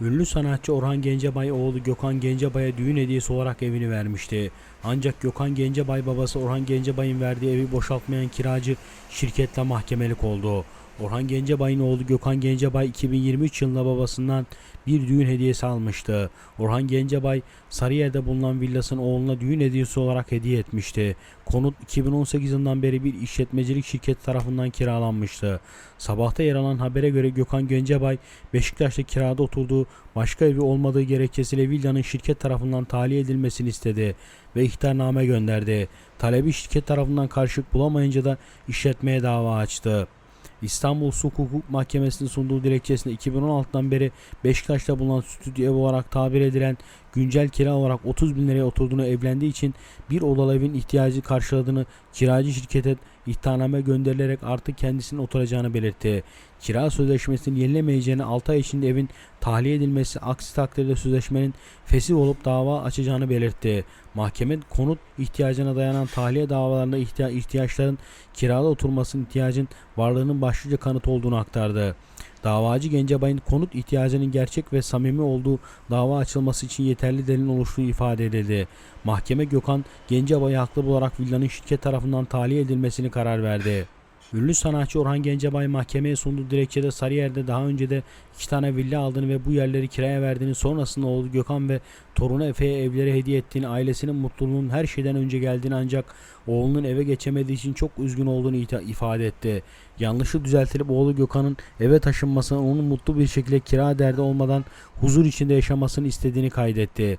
Ünlü sanatçı Orhan Gencebay oğlu Gökhan Gencebay'a düğün hediyesi olarak evini vermişti. Ancak Gökhan Gencebay babası Orhan Gencebay'ın verdiği evi boşaltmayan kiracı şirketle mahkemelik oldu. Orhan Gencebay'ın oğlu Gökhan Gencebay 2023 yılında babasından bir düğün hediyesi almıştı. Orhan Gencebay Sarıyer'de bulunan villasını oğluna düğün hediyesi olarak hediye etmişti. Konut 2018 yılından beri bir işletmecilik şirketi tarafından kiralanmıştı. Sabahta yer alan habere göre Gökhan Gencebay Beşiktaş'ta kirada oturduğu başka evi olmadığı gerekçesiyle villanın şirket tarafından tahliye edilmesini istedi ve ihtarname gönderdi. Talebi şirket tarafından karşılık bulamayınca da işletmeye dava açtı. İstanbul Su Hukuk Mahkemesi'nin sunduğu dilekçesinde 2016'dan beri Beşiktaş'ta bulunan stüdyo ev olarak tabir edilen güncel kira olarak 30 bin liraya oturduğunu evlendiği için bir odalı evin ihtiyacı karşıladığını kiracı şirkete ihtarname gönderilerek artık kendisinin oturacağını belirtti. Kira sözleşmesinin yenilemeyeceğini 6 ay içinde evin tahliye edilmesi aksi takdirde sözleşmenin fesih olup dava açacağını belirtti. Mahkeme konut ihtiyacına dayanan tahliye davalarında ihtiya- ihtiyaçların kirada oturmasının ihtiyacın varlığının başlıca kanıt olduğunu aktardı. Davacı Gencebay'ın konut ihtiyacının gerçek ve samimi olduğu dava açılması için yeterli delil oluştuğu ifade edildi. Mahkeme Gökhan Gencebay'ı haklı bularak villanın şirket tarafından tahliye edilmesini karar verdi. Ünlü sanatçı Orhan Gencebay mahkemeye sunduğu dilekçede Sarıyer'de daha önce de iki tane villa aldığını ve bu yerleri kiraya verdiğini sonrasında oğlu Gökhan ve torunu Efe'ye evleri hediye ettiğini, ailesinin mutluluğunun her şeyden önce geldiğini ancak oğlunun eve geçemediği için çok üzgün olduğunu ifade etti. Yanlışı düzeltilip oğlu Gökhan'ın eve taşınmasını onun mutlu bir şekilde kira derdi olmadan huzur içinde yaşamasını istediğini kaydetti.